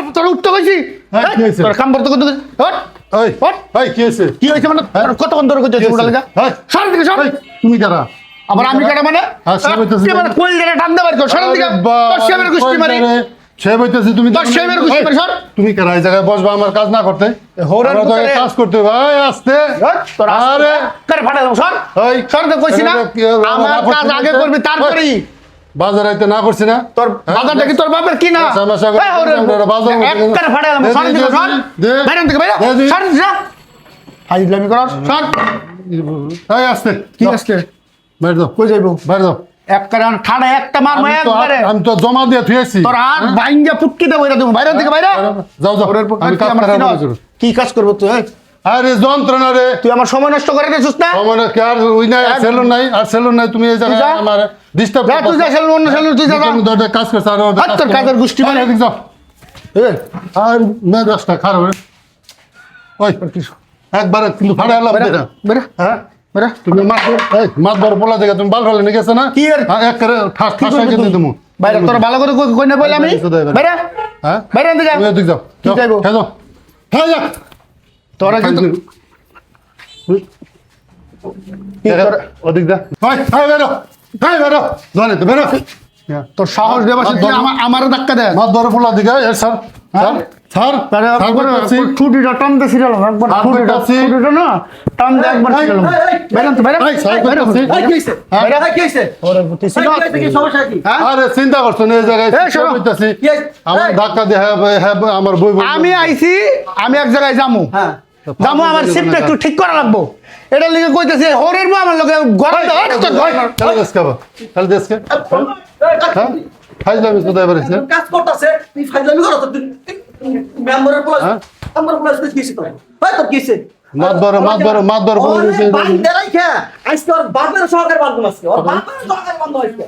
আমার তোর উঠতে কইছি? হ্যাঁ, কি হয়েছে? তোর কাম করতে করতে হট ওই হট ওই কি হয়েছে? কি হয়েছে মানে? কতক্ষণ ধরে কি হয়েছে? উড়া লাগা হ্যাঁ। সর দিকে সর। তুমি কারা আবার আমি কাটা মানে? হ্যাঁ, তুই মানে কইল ধরে টান দেবার কর সর দিকে তোর সেমের গুষ্টি মারি। সে বলতেছে তুমি তোর সেমের গুষ্টি মারি সর। তুমি কারা? এই জায়গায় বসবা আমার কাজ না করতে? হরের তো কাজ করতে ভাই আসতে। আরে। করে ফাটা দাও সর। ওই সর দে কইছি না। এটা কি হবে? আমার কাজ আগে দিতে? করবি তারপরেই। বাজার আইতে না করছি না। তোর হ্যাঁ? বাজারটা কি তোর বাপের কি না? বাজার। একবারে ফাটা দাও দে, সর দে, দিকে দে, সর। বাইরে থেকে বাইরে। সর। যা হাইজলামি কর সর। এই আসতে। কি যাও, বাইরে দাও। কই যাইবো? বাইরে দাও। একবারে ঠাড়া একটা মারবো একবারে। আমি তো জমা দিয়ে থুয়েছি। তোর হাত বাইঙ্গা ফুটকি দেবো এটা দেবো। বাইরে থেকে বাইরে। যাও যাও। আমি কাজ আমার করার চিনস? করো। কি কাজ করব তুই? আরে যন্ত্রণা রে। তুই আমার সময় নষ্ট করে দিয়েছিস না? আমার কি আর ওই নাই আর সেলুন নাই আর সেলুন নাই তুমি এই জায়গায় আমার ডিস্টার্ব যা তুই যা সেলুন অন্য সেলুন তুই যা দরজা কাজ করছ আর হাত তোর কাজের গোষ্ঠী মানে। এদিক যাও। আর মেজাজটা খারাপ রে। ওই একবার কিন্তু ফাড়া বেরা, বেটা। বেরা, হ্যাঁ? বেরা। তুমি মাছ এই মাছ ধর পোলা দেখে তুমি বাল ফেলে গেছে না? কি? হ্যাঁ, এক করে ঠাস ঠাস হয়ে তুই? তুমি বাইরে তোর ভালো করে কই- না বলে আমি। বাইরে হ্যাঁ? বাইরে এদিক যাও। যাও? হ্যাঁ যাও। হ্যাঁ যা তোরা কিন্তু বেরো। বেরো। তো বেরো। তোর সাহস দেবা। আমার আমারও ধাক্কা দেয় মাছ ধরে দিকে এ স্যার। স্যার। স্যার। ছুটিটা টান একবার ছুটিটা ছুটিটা না টান একবার তো? আরে চিন্তা করছ না এই জায়গায় এই, শোনো। বলতেছি কি হইছে? আমার ধাক্কা দিয়ে হ্যাঁ হ্যাঁ আমার বই বই আমি আইছি আমি এক জায়গায় যামু। হ্যাঁ। যামু আমার সিটটা একটু ঠিক করা লাগবো এটা লিখে কইতেছে হরের বউ আমার লোকে গরম দাও তো গরম তাহলে দেশ খাব হ্যাঁ করবি। ফাইজলামি কোথায় বেড়েছে তুই কাজ করতাছে, তুই ফাইজলামি করো তো, তুই- তুই মেম্বারের পোলা- হ্যাঁ? মেম্বারের পোলা আসতে কি হইছে তোর? এই, তোর কি হইছে? মাত ধরো, মাত ধরো, মাত ধরো, বলে দিছে। বান্দে রাইখা, আজকে ওর বাপের সহকারে বান্ধব আজকে, ওর বাপের সহকারে বান্ধব আজকে।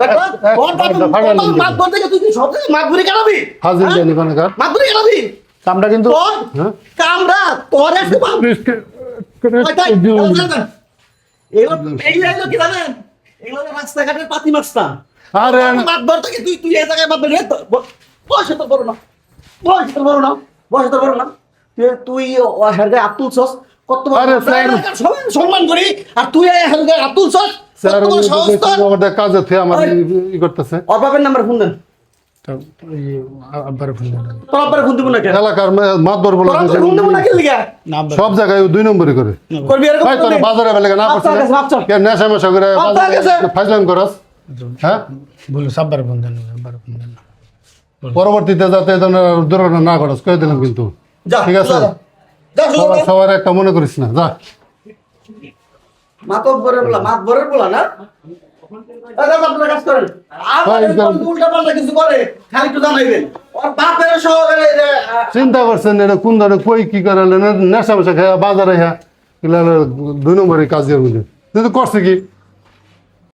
দেখো, এক- ওর বাপের- একটা ফাটাই ওর বাপের দিবি। মাত ধরতে গিয়ে তুই সব থেকে মাত ধরে কেনাবি? হাজির হ্যাঁ? জানি কোনে কার মাত ধরে কেনাবি? কামটা কিন্তু তোর হ্যাঁ? কামরা, তোর আজকে বাপ- ওই এগুলো জানেন? এগুলো- এগুলো কি জানেন? এগুলো রাস্তাঘাটের পাতি মাস্তা। আরে মাত ধরতে গিয়ে তুই- এই জায়গায় তো- বড় না। বড় না। তোর বড় না। তুই- কত সম্মান করি আর তুই স্যার কাজে আমার। ই করতেছে নাম্বার ফোন দেন সব জায়গায় দুই নম্বরই করে? বাজারে না আচ্ছা, আচ্ছা, আচ্ছা। কে নেশা মেশা করে। ফাইজলাম করস? হ্যাঁ? বলো পরবর্তীতে যাতে দুর্ঘটনা না ঘটস কয়ে দিলাম কিন্তু। ঠিক আছে? সবার একটা মনে করিস না যা। মাতব বরের বলা মাত বরের বলা না? আপনারা কাজ করেন। আবার এই এরকম উল্টাপাল্টা কিছু করে, খালি একটু জানাইবেন। ওর বাপের সহকারে এই যে, আহ, চিন্তা করছেন এটা কোন ধরনের কই কি করে নেশা মেশা খেয়ে বাজারে হ্যাঁ দুই নম্বরের মধ্যে করছে কি